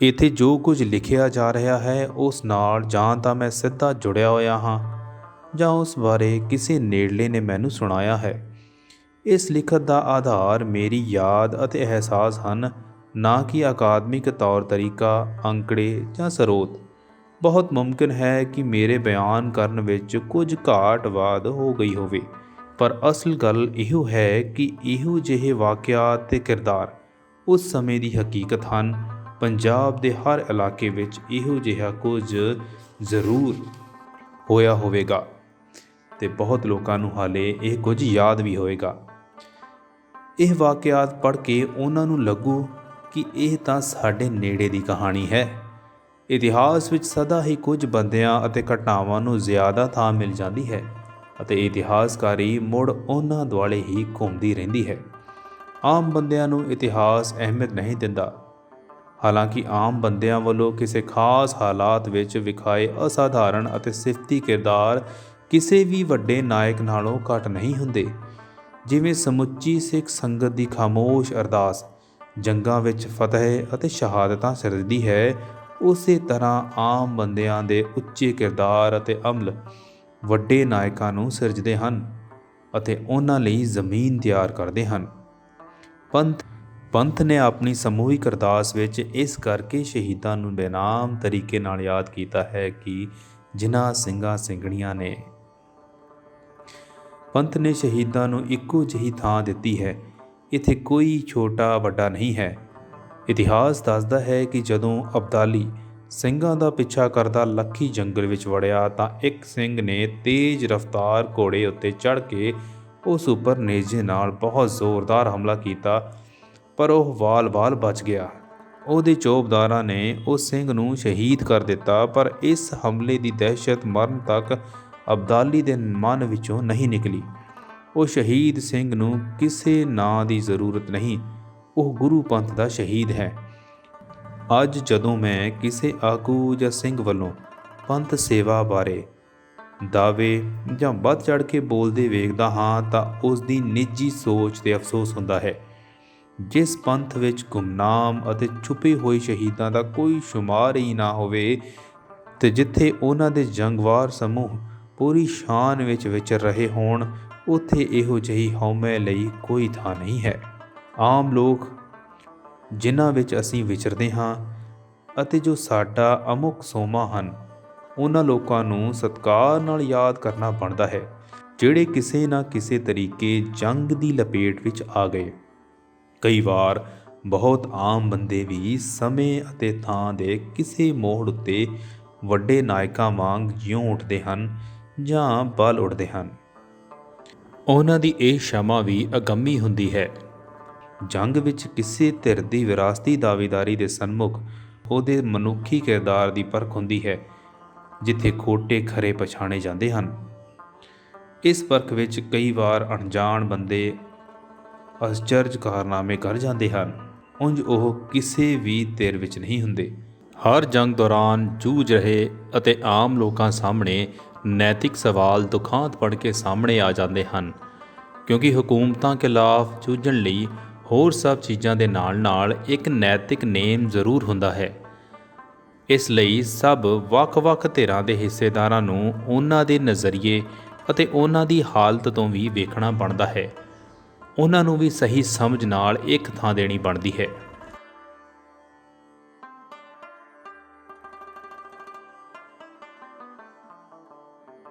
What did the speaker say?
ਇੱਥੇ ਜੋ ਕੁਝ ਲਿਖਿਆ ਜਾ ਰਿਹਾ ਹੈ, ਉਸ ਨਾਲ ਜਾਂ ਤਾਂ ਮੈਂ ਸਿੱਧਾ ਜੁੜਿਆ ਹੋਇਆ ਹਾਂ, ਜਾਂ ਉਸ ਬਾਰੇ ਕਿਸੇ ਨੇੜਲੇ ਨੇ ਮੈਨੂੰ ਸੁਣਾਇਆ ਹੈ। ਇਸ ਲਿਖਤ ਦਾ ਆਧਾਰ ਮੇਰੀ ਯਾਦ ਅਤੇ ਅਹਿਸਾਸ ਹਨ, ਨਾ ਕਿ ਅਕਾਦਮਿਕ ਤੌਰ ਤਰੀਕਾ, ਅੰਕੜੇ ਜਾਂ ਸਰੋਤ। ਬਹੁਤ ਮੁਮਕਿਨ ਹੈ ਕਿ ਮੇਰੇ ਬਿਆਨ ਕਰਨ ਵਿੱਚ ਕੁਝ ਘਾਟਵਾਦ ਹੋ ਗਈ ਹੋਵੇ, ਪਰ ਅਸਲ ਗੱਲ ਇਹੋ ਹੈ ਕਿ ਇਹੋ ਜਿਹੇ ਵਾਕਿਆਤ ਤੇ ਕਿਰਦਾਰ ਉਸ ਸਮੇਂ ਦੀ ਹਕੀਕਤ ਹਨ ਪੰਜਾਬ ਦੇ ਹਰ ਇਲਾਕੇ ਵਿੱਚ ਇਹੋ ਜਿਹਾ ਕੁਝ ਜ਼ਰੂਰ ਹੋਇਆ ਹੋਵੇਗਾ ਤੇ ਬਹੁਤ ਲੋਕਾਂ ਨੂੰ ਹਾਲੇ ਇਹ ਕੁਝ ਯਾਦ ਵੀ ਹੋਵੇਗਾ। ਇਹ ਵਾਕਿਆਤ ਪੜ੍ਹ ਕੇ ਉਹਨਾਂ ਨੂੰ ਲੱਗੂ ਕਿ ਇਹ ਤਾਂ ਸਾਡੇ ਨੇੜੇ ਦੀ ਕਹਾਣੀ ਹੈ। ਇਤਿਹਾਸ ਵਿੱਚ ਸਦਾ ਹੀ ਕੁਝ ਬੰਦਿਆਂ ਅਤੇ ਘਟਨਾਵਾਂ ਨੂੰ ਜ਼ਿਆਦਾ ਥਾਂ ਮਿਲ ਜਾਂਦੀ ਹੈ ਅਤੇ ਇਤਿਹਾਸਕਾਰੀ ਮੁੜ ਉਹਨਾਂ ਦੁਆਲੇ ਹੀ ਘੁੰਮਦੀ ਰਹਿੰਦੀ ਹੈ। ਆਮ ਬੰਦਿਆਂ ਨੂੰ ਇਤਿਹਾਸ ਅਹਿਮੀਅਤ ਨਹੀਂ ਦਿੰਦਾ। ਹਾਲਾਂਕਿ ਆਮ ਬੰਦਿਆਂ ਵੱਲੋਂ ਕਿਸੇ ਖਾਸ ਹਾਲਾਤ ਵਿੱਚ ਵਿਖਾਏ ਅਸਾਧਾਰਨ ਅਤੇ ਸਿਫਤੀ ਕਿਰਦਾਰ ਕਿਸੇ ਵੀ ਵੱਡੇ ਨਾਇਕ ਨਾਲੋਂ ਘੱਟ ਨਹੀਂ ਹੁੰਦੇ। ਜਿਵੇਂ ਸਮੁੱਚੀ ਸਿੱਖ ਸੰਗਤ ਦੀ ਖਾਮੋਸ਼ ਅਰਦਾਸ, ਜੰਗਾਂ ਵਿੱਚ ਫਤਿਹ ਅਤੇ ਸ਼ਹਾਦਤਾਂ ਸਿਰਜਦੀ ਹੈ, ਉਸੇ ਤਰ੍ਹਾਂ ਆਮ ਬੰਦਿਆਂ ਦੇ ਉੱਚੇ ਕਿਰਦਾਰ ਅਤੇ ਅਮਲ ਵੱਡੇ ਨਾਇਕਾਂ ਨੂੰ ਸਿਰਜਦੇ ਹਨ ਅਤੇ ਉਹਨਾਂ ਲਈ ਜ਼ਮੀਨ ਤਿਆਰ ਕਰਦੇ ਹਨ। ਪੰਥ ਪੰਥ ਨੇ ਆਪਣੀ ਸਮੂਹਿਕ ਅਰਦਾਸ ਵਿੱਚ ਇਸ ਕਰਕੇ ਸ਼ਹੀਦਾਂ ਨੂੰ ਬੇਨਾਮ ਤਰੀਕੇ ਨਾਲ ਯਾਦ ਕੀਤਾ ਹੈ ਕਿ ਜਿਨ੍ਹਾਂ ਸਿੰਘਾਂ ਸਿੰਘਣੀਆਂ ਨੇ। ਪੰਥ ਨੇ ਸ਼ਹੀਦਾਂ ਨੂੰ ਇੱਕੋ ਜਿਹੀ ਥਾਂ ਦਿੱਤੀ ਹੈ। ਇੱਥੇ ਕੋਈ ਛੋਟਾ ਵੱਡਾ ਨਹੀਂ ਹੈ। ਇਤਿਹਾਸ ਦੱਸਦਾ ਹੈ ਕਿ ਜਦੋਂ ਅਬਦਾਲੀ ਸਿੰਘਾਂ ਦਾ ਪਿੱਛਾ ਕਰਦਾ ਲੱਖੀ ਜੰਗਲ ਵਿੱਚ ਵੜਿਆ ਤਾਂ ਇੱਕ ਸਿੰਘ ਨੇ ਤੇਜ਼ ਰਫ਼ਤਾਰ ਘੋੜੇ ਉੱਤੇ ਚੜ੍ਹ ਕੇ ਉਸ ਉੱਪਰ ਨੇਜੇ ਨਾਲ ਬਹੁਤ ਜ਼ੋਰਦਾਰ ਹਮਲਾ ਕੀਤਾ ਪਰ ਉਹ ਵਾਲ-ਵਾਲ ਬਚ ਗਿਆ। ਉਹਦੇ ਚੌਬਦਾਰਾਂ ਨੇ ਉਸ ਸਿੰਘ ਨੂੰ ਸ਼ਹੀਦ ਕਰ ਦਿੱਤਾ, ਪਰ ਇਸ ਹਮਲੇ ਦੀ ਦਹਿਸ਼ਤ ਮਰਨ ਤੱਕ ਅਬਦਾਲੀ ਦੇ ਮਨ ਵਿੱਚੋਂ ਨਹੀਂ ਨਿਕਲੀ। ਉਹ ਸ਼ਹੀਦ ਸਿੰਘ ਨੂੰ ਕਿਸੇ ਨਾਂ ਦੀ ਜ਼ਰੂਰਤ ਨਹੀਂ, ਉਹ ਗੁਰੂ ਪੰਥ ਦਾ ਸ਼ਹੀਦ ਹੈ। ਅੱਜ ਜਦੋਂ ਮੈਂ ਕਿਸੇ ਆਗੂ ਜਾਂ ਸਿੰਘ ਵੱਲੋਂ ਪੰਥ ਸੇਵਾ ਬਾਰੇ ਦਾਅਵੇ ਜਾਂ ਵੱਧ ਚੜ ਕੇ ਬੋਲਦੇ ਵੇਖਦਾ ਹਾਂ, ਤਾਂ ਉਸ ਦੀ ਨਿੱਜੀ ਸੋਚ ਤੇ ਅਫਸੋਸ ਹੁੰਦਾ ਹੈ। ਜਿਸ ਪੰਥ ਵਿੱਚ ਗੁਮਨਾਮ ਅਤੇ ਛੁਪੇ ਹੋਏ ਸ਼ਹੀਦਾਂ ਦਾ ਕੋਈ ਸ਼ੁਮਾਰ ਹੀ ਨਾ ਹੋਵੇ ਤੇ ਜਿੱਥੇ ਉਹਨਾਂ ਦੇ ਜੰਗਵਾਰ ਸਮੂਹ ਪੂਰੀ ਸ਼ਾਨ ਵਿੱਚ ਵਿਚਰ ਰਹੇ ਹੋਣ, ਉੱਥੇ ਇਹੋ ਜਿਹੀ ਹਉਮੈ ਲਈ ਕੋਈ ਥਾਂ ਨਹੀਂ ਹੈ। ਆਮ ਲੋਕ ਜਿਨ੍ਹਾਂ ਵਿੱਚ ਅਸੀਂ ਵਿਚਰਦੇ ਹਾਂ ਅਤੇ ਜੋ ਸਾਡਾ ਅਮੁਕ ਸੋਮਾ ਹਨ, ਉਹਨਾਂ ਲੋਕਾਂ ਨੂੰ ਸਤਕਾਰ ਨਾਲ ਯਾਦ ਕਰਨਾ ਬਣਦਾ ਹੈ, ਜਿਹੜੇ ਕਿਸੇ ਨਾ ਕਿਸੇ ਤਰੀਕੇ ਜੰਗ ਦੀ ਲਪੇਟ ਵਿੱਚ ਆ ਗਏ। ਕਈ ਵਾਰ ਬਹੁਤ ਆਮ ਬੰਦੇ ਵੀ ਸਮੇਂ ਅਤੇ ਥਾਂ ਦੇ ਕਿਸੇ ਮੋੜ ਉੱਤੇ ਵੱਡੇ ਨਾਇਕਾਂ ਵਾਂਗ ਜਿਉਂ ਉੱਠਦੇ ਹਨ ਜਾਂ ਬਲ ਉੱਠਦੇ ਹਨ। ਉਹਨਾਂ ਦੀ ਇਹ ਸ਼ਮਾ ਵੀ ਅਗੰਮੀ ਹੁੰਦੀ ਹੈ। ਜੰਗ ਵਿੱਚ ਕਿਸੇ ਧਿਰ ਦੀ ਵਿਰਾਸਤੀ ਦਾਅਵੇਦਾਰੀ ਦੇ ਸਨਮੁਖ ਉਹਦੇ ਮਨੁੱਖੀ ਕਿਰਦਾਰ ਦੀ ਪਰਖ ਹੁੰਦੀ ਹੈ, ਜਿੱਥੇ ਖੋਟੇ ਖਰੇ ਪਛਾਣੇ ਜਾਂਦੇ ਹਨ। ਇਸ ਪਰਖ ਵਿੱਚ ਕਈ ਵਾਰ ਅਣਜਾਣ ਬੰਦੇ ਅਸਚਰਜ ਕਾਰਨਾਮੇ ਕਰ ਜਾਂਦੇ ਹਨ। ਉਂਝ ਉਹ ਕਿਸੇ ਵੀ ਧਿਰ ਵਿੱਚ ਨਹੀਂ ਹੁੰਦੇ। ਹਰ ਜੰਗ ਦੌਰਾਨ ਜੂਝ ਰਹੇ ਅਤੇ ਆਮ ਲੋਕਾਂ ਸਾਹਮਣੇ ਨੈਤਿਕ ਸਵਾਲ ਦੁਖਾਂਤ ਪੜ ਕੇ ਸਾਹਮਣੇ ਆ ਜਾਂਦੇ ਹਨ। ਕਿਉਂਕਿ ਹਕੂਮਤਾਂ ਖਿਲਾਫ ਜੂਝਣ ਲਈ ਹੋਰ ਸਭ ਚੀਜ਼ਾਂ ਦੇ ਨਾਲ-ਨਾਲ ਇੱਕ ਨੈਤਿਕ ਨੇਮ ਜ਼ਰੂਰ ਹੁੰਦਾ ਹੈ। ਇਸ ਲਈ ਸਭ ਵੱਖ-ਵੱਖ ਧਿਰਾਂ ਦੇ ਹਿੱਸੇਦਾਰਾਂ ਨੂੰ ਉਹਨਾਂ ਦੇ ਨਜ਼ਰੀਏ ਅਤੇ ਉਹਨਾਂ ਦੀ ਹਾਲਤ ਤੋਂ ਵੀ ਵੇਖਣਾ ਬਣਦਾ ਹੈ। ਉਹਨਾਂ ਨੂੰ ਵੀ ਸਹੀ ਸਮਝ ਨਾਲ ਇੱਕ ਥਾਂ ਦੇਣੀ ਬਣਦੀ ਹੈ।